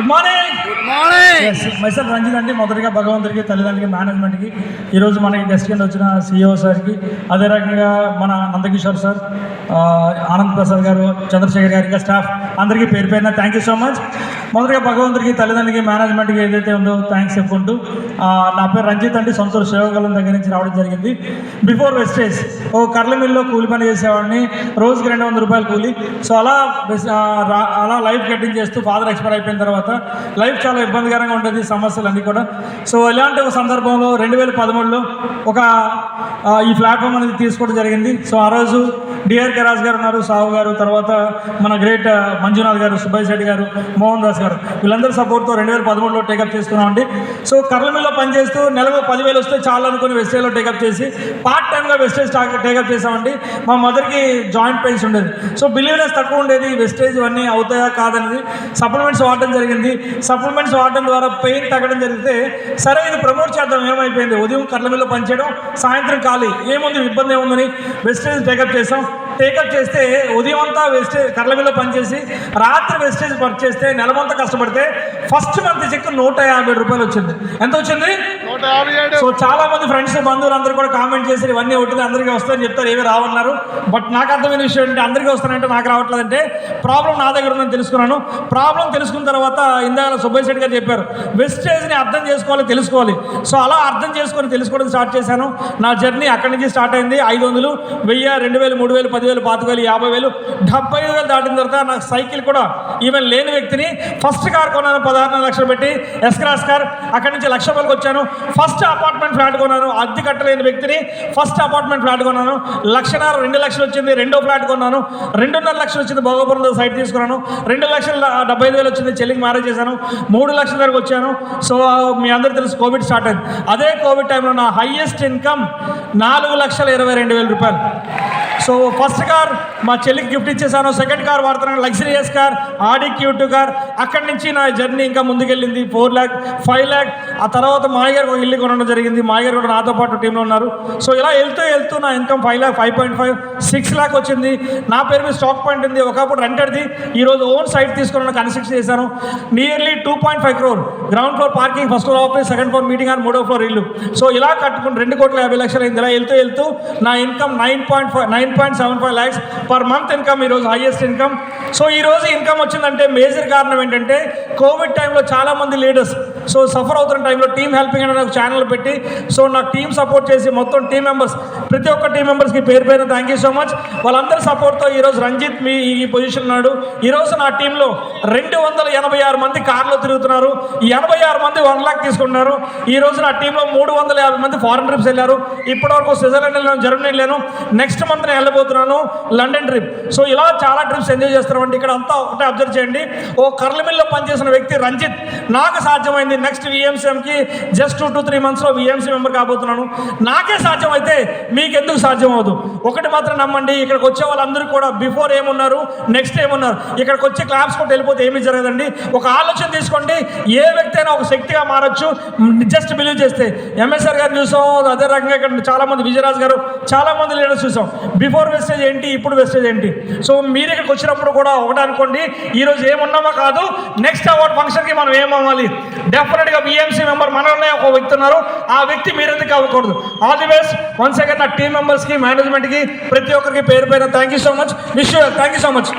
Good morning good morning myself Ranjith అండి మొదటిగా భగవంతుడికి తల్లిదండ్రులకి మేనేజ్మెంట్కి ఈరోజు మనకి గెస్ట్ కింద వచ్చిన సిఇఓ సార్కి. అదే రకంగా మన నందకిషోర్ సార్ ఆనంద్ ప్రసాద్ గారు చంద్రశేఖర్ గారు ఇంకా స్టాఫ్ అందరికీ పేరు పేరున థ్యాంక్ యూ సో మచ్ మొదటిగా భగవంతుడికి తల్లిదండ్రులకి మేనేజ్మెంట్కి ఏదైతే ఉందో థ్యాంక్స్ చెప్పుకుంటూ నా పేరు రంజిత్ అండి. సొంతూరు శివగలం దగ్గర నుంచి రావడం జరిగింది. బిఫోర్ వెస్టేజ్ ఓ కర్ల మిల్లో కూలి పని చేసేవాడిని. రోజుకి రెండు వందల రూపాయలు కూలి. సో అలా అలా లైఫ్ కటింగ్ చేస్తూ ఫాదర్ ఎక్స్పైర్ అయిపోయిన తర్వాత లైఫ్ చాలా ఇబ్బందికరంగా ఉండేది సమస్యలు అన్నీ కూడా. సో ఇలాంటి ఒక సందర్భంలో రెండు వేల పదమూడులో ఒక ఈ ప్లాట్ఫామ్ అనేది తీసుకోవడం జరిగింది. సో ఆ రోజు డిఆర్ కే రాజు గారు ఉన్నారు సాహు గారు తర్వాత మన గ్రేట్ మంజునాథ్ గారు సుబ్బయ్య శెట్టి గారు మోహన్ దాస్ గారు వీళ్ళందరూ సపోర్ట్తో రెండు వేల పదమూడులో టేకప్ చేసుకున్నామండి సో కర్లమిల్లో పనిచేస్తూ నెలకు పదివేలు వస్తే చాలు అనుకుని వెస్టేజ్లో టేకప్ చేసి పార్ట్ టైంగా వెస్టేజ్ టేకప్ చేసామండి మా మదర్కి జాయింట్ పెయిన్స్ ఉండేది. సో బిలీవ్నెస్ తక్కువ ఉండేది. వెస్టేజ్ ఇవన్నీ అవుతాయా కాదనేది. సప్లిమెంట్స్ వాడడం జరిగింది. సప్లిమెంట్స్ వాడడం ద్వారా పెయిన్ తగ్గడం జరిగితే సరే ఇది ప్రమోట్ చేద్దాం. ఏమైపోయింది? ఉదయం కర్లమిల్లో పనిచేయడం సాయంత్రం ఖాళీ. ఏముంది? ఇబ్బంది ఏముందని వెస్టేజ్ టేకప్ చేసాం టేకప్ చేస్తే ఉదయం అంతా వెస్టేజ్ కర్లమిల్లో పనిచేసి రాత్రి వెస్టేజ్ వర్క్ చేస్తే నెలమంతా కష్టపడితే ఫస్ట్ మంత్ చెక్ నూట యాభై రూపాయలు వచ్చింది. ఎంత వచ్చింది? నూట సో చాలా మంది ఫ్రెండ్స్ బంధువులు అందరూ కూడా కామెంట్ చేసి ఇవన్నీ ఒకటి అందరికీ వస్తాయని చెప్తారు ఏమీ రావన్నారు. బట్ నాకు అర్థమైన విషయం ఏంటంటే అందరికీ వస్తానంటే నాకు రావట్లేదంటే ప్రాబ్లం నా దగ్గర ఉందని తెలుసుకున్నాను. ప్రాబ్లం తెలుసుకున్న తర్వాత ఇందాక సుబ్బయ్య శెట్టి గారు చెప్పారు వెస్టేజ్ని అర్థం చేసుకోవాలి తెలుసుకోవాలి. సో అలా అర్థం చేసుకొని తెలుసుకోవడం స్టార్ట్ చేశాను. నా జర్నీ అక్కడి నుంచి స్టార్ట్ అయింది. ఐదు వందలు వెయ్యి రెండు వేలు మూడు వేలు పదివేలు పాతి వేలు యాభై వేలు డెబ్బై ఐదు వేలు దాటిన తర్వాత నాకు సైకిల్ కూడా ఈవెన్ లేని వ్యక్తిని ఫస్ట్ కార్ కొన్నాను పదహారు లక్షలు పెట్టి ఎస్క్రాస్ కార్ అక్కడి నుంచి లక్ష రూపాయలకు వచ్చాను. ఫస్ట్ అపార్ట్మెంట్ ఫ్లాట్ కొన్నాను. అద్దె కట్టలేని వ్యక్తిని ఫస్ట్ అపార్ట్మెంట్ ఫ్లాట్ కొన్నాను. లక్షన్నర రెండు లక్షలు వచ్చింది. రెండో ఫ్లాట్ కొన్నాను. రెండున్నర లక్షలు వచ్చింది భోగపురంలో సైట్ తీసుకున్నాను. రెండు లక్షల డెబ్బై ఐదు వేలు వచ్చింది. చెల్లికి మ్యారేజ్ చేశాను. మూడు లక్షల వరకు వచ్చాను. సో మీ అందరూ తెలుసు కోవిడ్ స్టార్ట్ అయింది. అదే కోవిడ్ టైంలో నా హైయెస్ట్ ఇన్కమ్ నాలుగు లక్షల ఇరవై రెండు వేల రూపాయలు. సో ఫస్ట్ కార్ మా చెల్లికి గిఫ్ట్ ఇచ్చేసాను. సెకండ్ కార్ వాడుతున్నాను. Luxurious car Audi cute car అక్కడి నుంచి నా జర్నీ ఇంకా ముందుకెళ్ళింది. ఫోర్ ల్యాక్ ఫైవ్ ల్యాక్ ఆ తర్వాత మాయ గారు ఒక ఇల్లు కొనడం జరిగింది. మాయ గారు కూడా నాతో పాటు టీంలో ఉన్నారు. సో ఇలా వెళ్తూ వెళ్తూ నా income five lakh five point five six lakh వచ్చింది. నా పేరు మీద స్టాక్ పాయింట్ ఉంది. ఒకప్పుడు రెంటెడ్ది ఈరోజు ఓన్ సైట్ తీసుకుని కన్స్ట్రక్షన్ చేశాను. Nearly two point five crore ground floor parking first floor office second floor meeting అని మూడో ఫ్లోర్ ఇల్లు. సో ఇలా కట్టుకుని రెండు కోట్ల యాభై లక్షలు అయింది. ఇలా వెళ్తూ వెళ్తూ నా income nine point five nine point seven five lakhs per month income ఈరోజు హైయెస్ట్ ఇన్కమ్ సో ఈ రోజు ఇన్కమ్ వచ్చిందంటే మేజర్ కారణం ఏంటంటే కోవిడ్ టైంలో చాలా మంది లీడర్స్ సో సఫర్ అవుతున్న టైంలో టీమ్ హెల్పింగ్ అనే ఒక ఛానల్ పెట్టి సో నాకు టీం సపోర్ట్ చేసి మొత్తం టీం మెంబర్స్ ప్రతి ఒక్క టీం మెంబర్స్కి పేరు పేరు థ్యాంక్ యూ సో మచ్ వాళ్ళందరి సపోర్ట్తో ఈరోజు రంజిత్ మీ ఈ పొజిషన్ ఉన్నాడు. ఈరోజు నా టీంలో రెండు వందల ఎనభై ఆరు మంది కార్లో తిరుగుతున్నారు. ఈ ఎనభై ఆరు మంది వన్ లాక్ తీసుకుంటున్నారు. ఈ నా టీంలో మూడు వందల యాభై మంది ఫారెన్ ట్రిప్స్ వెళ్ళారు. ఇప్పటివరకు స్విట్జర్లాండ్ వెళ్ళాను జర్మనీ వెళ్ళాను. నెక్స్ట్ మంత్ నేను వెళ్ళబోతున్నాను. లండన్ ట్రిప్ సో ఇలా చాలా ట్రిప్స్ ఎంజాయ్ చేస్తున్నామండి. ఇక్కడ అంతా ఒకటే అబ్జర్వ్ చేయండి. ఓ కర్ల మిల్లో పనిచేసిన వ్యక్తి రంజిత్. నాకు సాధ్యమైంది నెక్స్ట్ విఎంసీఎంకి జస్ట్ టూ టు త్రీ మంత్స్లో విఎంసీ మెంబర్ కాబోతున్నాను. నాకే సాధ్యమైతే మీకు ఎందుకు సాధ్యం అవదు ఒకటి మాత్రం నమ్మండి. ఇక్కడికి వచ్చే వాళ్ళందరూ కూడా బిఫోర్ ఏమున్నారు నెక్స్ట్ ఏమున్నారు? ఇక్కడికి వచ్చి క్లాప్స్ కొట్టి వెళ్ళిపోతే ఏమీ జరగదండి. ఒక ఆలోచన తీసుకోండి. ఏ వ్యక్తి అయినా ఒక శక్తిగా మారచ్చు. జస్ట్ బిలీవ్ చేస్తే. ఎంఎస్ఆర్ గారు చూసాం. అదే రకంగా ఇక్కడ చాలామంది విజయరాజ్ గారు చాలామంది లీడర్స్ చూసాం. బిఫోర్ వెస్టేజ్ ఏంటి? ఇప్పుడు వెస్టేజ్ ఏంటి? సో మీరు ఇక్కడికి వచ్చినప్పుడు కూడా ఒకటి అనుకోండి ఈ రోజు ఏమున్నామో కాదు నెక్స్ట్ అవార్డ్ ఫంక్షన్కి మనం ఏమవ్వాలి? డెఫినెట్గా బిఎంసీ మెంబర్ మనలోనే ఒక వ్యక్తి ఉన్నారు. ఆ వ్యక్తి మీరు ఎందుకు అవ్వకూడదు? All the best once again నా టీం మెంబర్స్కి మేనేజ్మెంట్కి ప్రతి ఒక్కరికి పేరు పైన thank you so much wish thank you so much